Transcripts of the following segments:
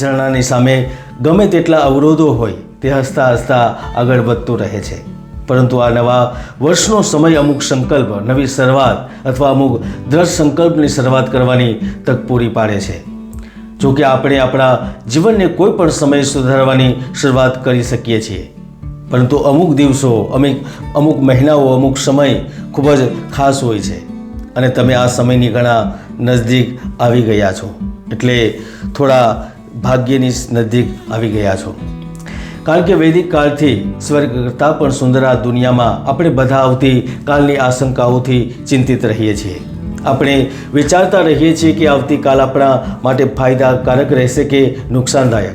ઝરણાની સામે ગમે તેટલા અવરોધો હોય, તે હસતા હસતા આગળ વધતું રહે છે. પરંતુ આ નવા વર્ષનો સમય અમુક સંકલ્પ, નવી શરૂઆત અથવા અમુક દ્રઢ સંકલ્પની શરૂઆત કરવાની તક પૂરી પાડે છે. જો કે આપણે આપણા જીવનને કોઈ પણ સમય સુધારવાની શરૂઆત કરી શકીએ છીએ. પરંતુ અમુક દિવસો અમુક અમુક મહિનાઓ, અમુક સમય ખૂબ જ ખાસ હોય છે. અને તમે આ સમયની ઘણા નજદીક આવી ગયા છો. એટલે થોડા ભાગ્યની નજીક આવી ગયા છો. કારણ કે વૈદિક કાળથી સ્વર્ગ કરતાં પણ સુંદર આ દુનિયામાં આપણે બધા આવતી કાલની આશંકાઓથી ચિંતિત રહીએ છીએ. આપણે વિચારતા રહીએ છીએ કે આવતીકાલ આપણા માટે ફાયદાકારક રહેશે કે નુકસાનદાયક.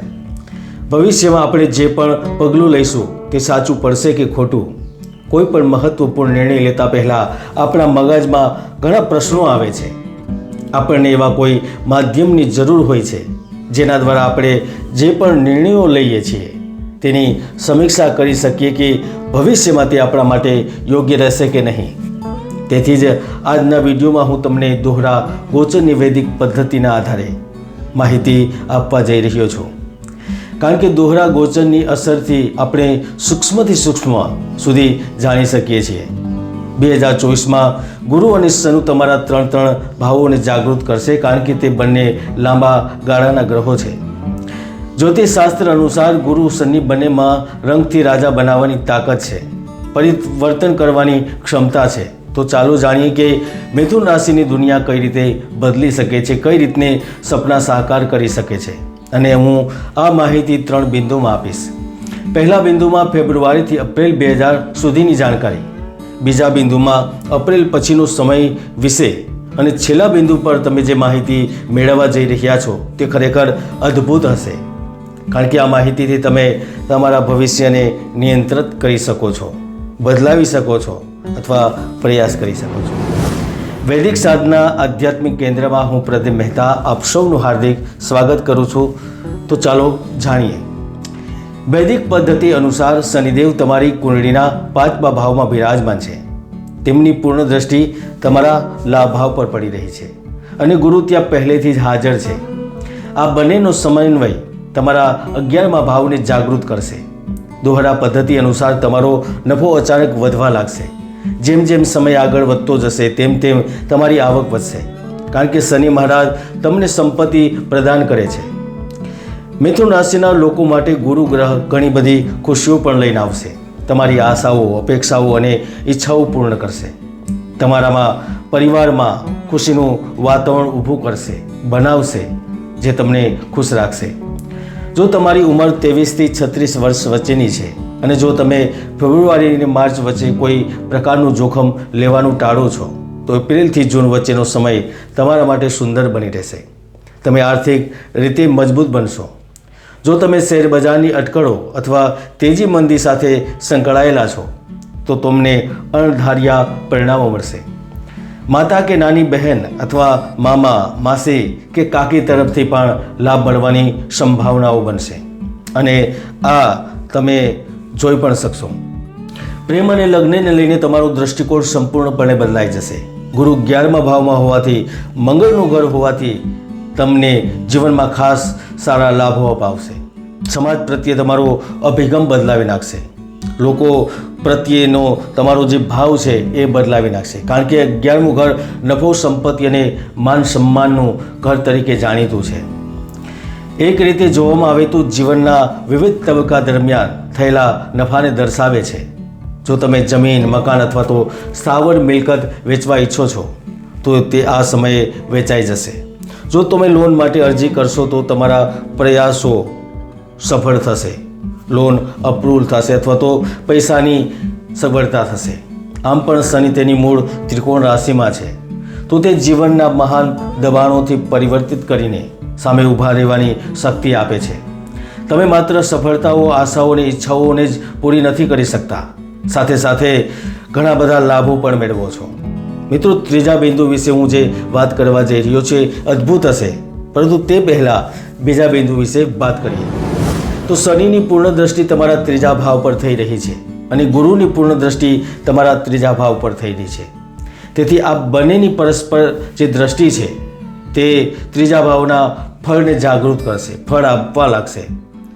ભવિષ્યમાં આપણે જે પણ પગલું લઈશું તે સાચું પડશે કે ખોટું? કોઈ પણ મહત્વપૂર્ણ નિર્ણય લેતા પહેલાં આપણા મગજમાં ઘણા પ્રશ્નો આવે છે. આપણને એવા કોઈ માધ્યમની જરૂર હોય છે. જેના દ્વારા આપણે જે પણ નિર્ણયો લઈએ છીએ, તેની સમીક્ષા કરી શકીએ કે ભવિષ્યમાં તે આપણા માટે યોગ્ય રહેશે કે નહીં. તેથી જ આજના વિડીયોમાં હું તમને દોહરા ગોચરની વૈદિક પદ્ધતિના આધારે માહિતી આપવા જઈ રહ્યો છું. કારણ કે દોહરા ગોચરની અસરથી આપણે સૂક્ષ્મથી સૂક્ષ્મ સુધી જાણી શકીએ છીએ. બે હજાર ચોવીસમાં ગુરુ અને શનુ તમારા ત્રણ ત્રણ ભાવોને જાગૃત કરશે કારણ કે તે બંને લાંબા ગાળાના ગ્રહો છે. જ્યોતિષશાસ્ત્ર અનુસાર ગુરુ શનિ બંનેમાં રંગથી રાજા બનાવવાની તાકાત છે, પરિવર્તન કરવાની ક્ષમતા છે, તો ચાલો જાણીએ કે મિથુન રાશિની દુનિયા કઈ રીતે બદલી શકે છે, કઈ રીતને સપના સાકાર કરી શકે છે. અને હું આ માહિતી ત્રણ બિંદુમાં આપીશ. પહેલા બિંદુમાં ફેબ્રુઆરીથી એપ્રિલ બે હજાર સુધીની જાણકારી. બીજા બિંદુમાં એપ્રિલ પછીનો સમય વિશે અને છેલ્લા બિંદુ પર તમે જે માહિતી મેળવવા જઈ રહ્યા છો તે ખરેખર અદ્ભુત હશે. કારણ કે આ માહિતીથી તમે તમારા ભવિષ્યને નિયંત્રિત કરી શકો છો, બદલાવી શકો છો અથવા પ્રયાસ કરી શકો છો. વૈદિક સાધના આધ્યાત્મિક કેન્દ્રમાં હું પ્રદીપ મહેતા આપ સૌનું હાર્દિક સ્વાગત કરું છું. તો ચાલો જાણીએ. વૈદિક પદ્ધતિ અનુસાર શનિદેવ તમારી કુંડળીના પાંચમા ભાવમાં બિરાજમાન છે. તેમની પૂર્ણ દ્રષ્ટિ તમારા લાભ ભાવ પર પડી રહી છે અને ગુરુ ત્યાં પહેલેથી જ હાજર છે. આ બંનેનો સમન્વય તમારા અગિયારમા ભાવને જાગૃત કરશે. દોહરા પદ્ધતિ અનુસાર તમારો નફો અચાનક વધવા લાગશે. જેમ જેમ સમય આગળ વધતો જશે, તેમ તેમ તમારી આવક વધશે. કારણ કે શનિ મહારાજ તમને સંપત્તિ પ્રદાન કરે છે. મિથુન રાશિના લોકો માટે ગુરુ ગ્રહ ઘણી બધી ખુશીઓ પણ લઈને આવશે. તમારી આશાઓ, અપેક્ષાઓ અને ઈચ્છાઓ પૂર્ણ કરશે. તમારામાં પરિવારમાં ખુશીનું વાતાવરણ ઊભું કરશે, બનાવશે, જે તમને ખુશ રાખશે. જો તમારી ઉંમર ત્રેવીસથી છત્રીસ વર્ષ વચ્ચેની છે અને જો તમે ફેબ્રુઆરી અને માર્ચ વચ્ચે કોઈ પ્રકારનું જોખમ લેવાનું ટાળો છો, તો એપ્રિલથી જૂન વચ્ચેનો સમય તમારા માટે સુંદર બની રહેશે. તમે આર્થિક રીતે મજબૂત બનશો. જો તમે શેરબજારની અટકળો અથવા તેજી મંદી સાથે સંકળાયેલા છો, તો તમને અણધાર્યા પરિણામો મળશે. માતા કે નાની બહેન અથવા મામા, માસી કે કાકી તરફથી પણ લાભ મળવાની સંભાવનાઓ બનશે. અને આ તમે જોઈ પણ શકશો. પ્રેમ અને લગ્નને લઈને તમારો દૃષ્ટિકોણ સંપૂર્ણપણે બદલાઈ જશે. ગુરુ અગિયારમા ભાવમાં હોવાથી, મંગળનું ઘર હોવાથી તમને જીવનમાં ખાસ સારા લાભો અપાવશે. સમાજ પ્રત્યે તમારો અભિગમ બદલાવી નાખશે. લોકો પ્રત્યેનો તમારો જે ભાવ છે એ બદલાવી નાખશે. કારણ કે અગિયારમું ઘર નફો, સંપત્તિ અને માન સન્માનનું ઘર તરીકે જાણીતું છે. એક રીતે જોવામાં આવે તો જીવનના વિવિધ તબક્કા દરમિયાન થયેલા નફાને દર્શાવે છે. જો તમે જમીન, મકાન અથવા તો સ્થાવર મિલકત વેચવા ઈચ્છો છો, તો તે આ સમયે વેચાઈ જશે. જો તમે લોન માટે અરજી કરશો તો તમારા પ્રયાસો સફળ થશે. લોન અપ્રુવલ થશે અથવા તો પૈસાની સગવડતા થશે. આમ પણ શનિ તેની મૂળ ત્રિકોણ રાશિમાં છે. તો તે જીવનના મહાન દબાણોથી પરિવર્તિત કરીને સામે ઊભા રહેવાની શક્તિ આપે છે. તમે માત્ર સફળતાઓ, આશાઓની, ઈચ્છાઓને જ પૂરી નથી કરી શકતા. સાથે સાથે ઘણા બધા લાભો પણ મેળવો છો. મિત્રો, ત્રીજા બિંદુ વિશે હું જે વાત કરવા જઈ રહ્યો છું અદ્ભુત હશે. પરંતુ તે પહેલાં બીજા બિંદુ વિશે વાત કરીએ. તો શનિની પૂર્ણ દ્રષ્ટિ તમારા ત્રીજા ભાવ પર થઈ રહી છે અને ગુરુની પૂર્ણ દ્રષ્ટિ તમારા ત્રીજા ભાવ પર થઈ રહી છે. તેથી આ બંનેની પરસ્પર જે દ્રષ્ટિ છે, તે ત્રીજા ભાવના ફળને જાગૃત કરશે, ફળ આપવા લાગશે.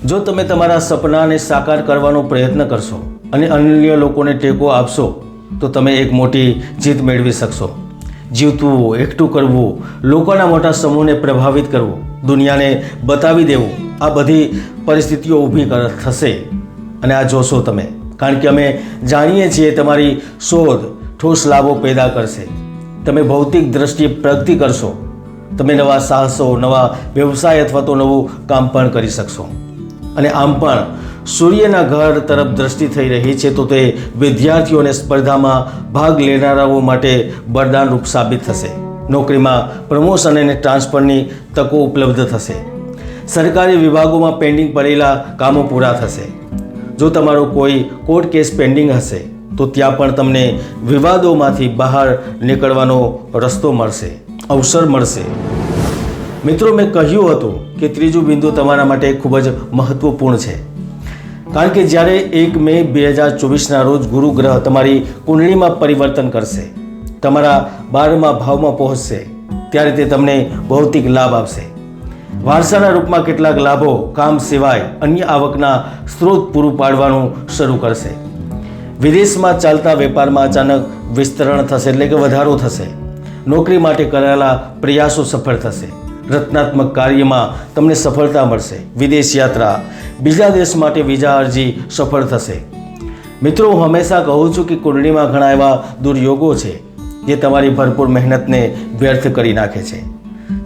જો તમે તમારા સપનાને સાકાર કરવાનો પ્રયત્ન કરશો અને અન્ય લોકોને ટેકો આપશો તો તમે એક મોટી જીત મેળવી શકશો. જીવતું, એકઠું કરવું, લોકોના મોટા સમૂહને પ્રભાવિત કરવું, દુનિયાને બતાવી દેવું, આ બધી પરિસ્થિતિઓ ઊભી થશે. અને આ જોશો તમે, કારણ કે અમે જાણીએ છીએ તમારી શોધ ઠોસ લાભો પેદા કરશે. તમે ભૌતિક દ્રષ્ટિએ પ્રગતિ કરશો. તમે નવા સાહસો, નવા વ્યવસાય અથવા તો નવું કામ પણ કરી શકશો. અને આમ પણ સૂર્યના ઘર તરફ દ્રષ્ટિ થઈ રહી છે તો તે વિદ્યાર્થીઓને સ્પર્ધામાં ભાગ લેનારાઓ માટે બરદાનરૂપ સાબિત થશે. નોકરીમાં પ્રમોશન અને ટ્રાન્સફરની તકો ઉપલબ્ધ થશે. સરકારી વિભાગોમાં પેન્ડિંગ પડેલા કામો પૂરા થશે. જો તમારો કોઈ કોર્ટ કેસ પેન્ડિંગ હશે, તો ત્યાં પણ તમને વિવાદોમાંથી બહાર નીકળવાનો રસ્તો મળશે, અવસર મળશે. મિત્રો, મેં કહ્યું હતું કે ત્રીજું બિંદુ તમારા માટે ખૂબ જ મહત્વપૂર્ણ છે. કારણ કે જ્યારે એક મે બે હજાર ચોવીસના રોજ ગુરુ ગ્રહ તમારી કુંડળીમાં પરિવર્તન કરશે, તમારા બારમા ભાવમાં પહોંચશે, ત્યારે તે તમને ભૌતિક લાભ આપશે. વારસાના રૂપમાં કેટલાક લાભો કામ સિવાય અન્ય આવકના સ્ત્રોત પૂરું પાડવાનું શરૂ કરશે. વિદેશમાં ચાલતા વેપારમાં અચાનક વિસ્તરણ થશે એટલે કે વધારો થશે. નોકરી માટે કરેલા પ્રયાસો સફળ થશે. રચનાત્મક કાર્યમાં તમને સફળતા મળશે. વિદેશ યાત્રા. બીજા દેશ માટે વિઝા અરજી સફળ થશે. મિત્રો, હું હંમેશા કહું છું કે કુંડળીમાં ઘણા એવા દુર્યોગો છે, જે તમારી ભરપૂર મહેનતને વ્યર્થ કરી નાખે છે.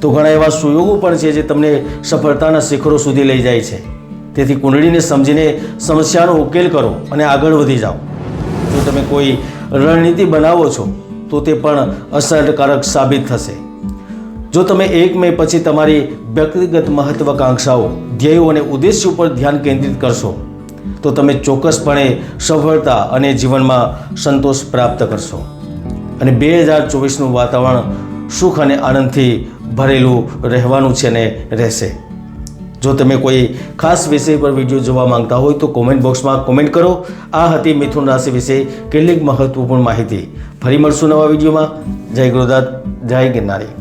તો ઘણા એવા સુયોગો પણ છે, જે તમને સફળતાના શિખરો સુધી લઈ જાય છે. તેથી કુંડળીને સમજીને સમસ્યાનો ઉકેલ કરો અને આગળ વધી જાઓ. જો તમે કોઈ રણનીતિ બનાવો છો, તો તે પણ અસરકારક સાબિત થશે. જો તમે એક મે પછી તમારી વ્યક્તિગત મહત્વાકાંક્ષાઓ, ધ્યેયો અને ઉદ્દેશ્ય ઉપર ધ્યાન કેન્દ્રિત કરશો, તો તમે ચોક્કસપણે સફળતા અને જીવનમાં સંતોષ પ્રાપ્ત કરશો. અને બે હજાર ચોવીસનું વાતાવરણ સુખ અને આનંદથી ભરેલું રહેવાનું છે અને રહેશે. જો તમે કોઈ ખાસ વિષય પર વીડિયો જોવા માંગતા હોય તો કોમેન્ટ બોક્સમાં કોમેન્ટ કરો. આ હતી મિથુન રાશિ વિશે કેટલીક મહત્વપૂર્ણ માહિતી. ફરી મળશું નવા વિડીયોમાં. જય ગુરુદાત જય ગિરનારી.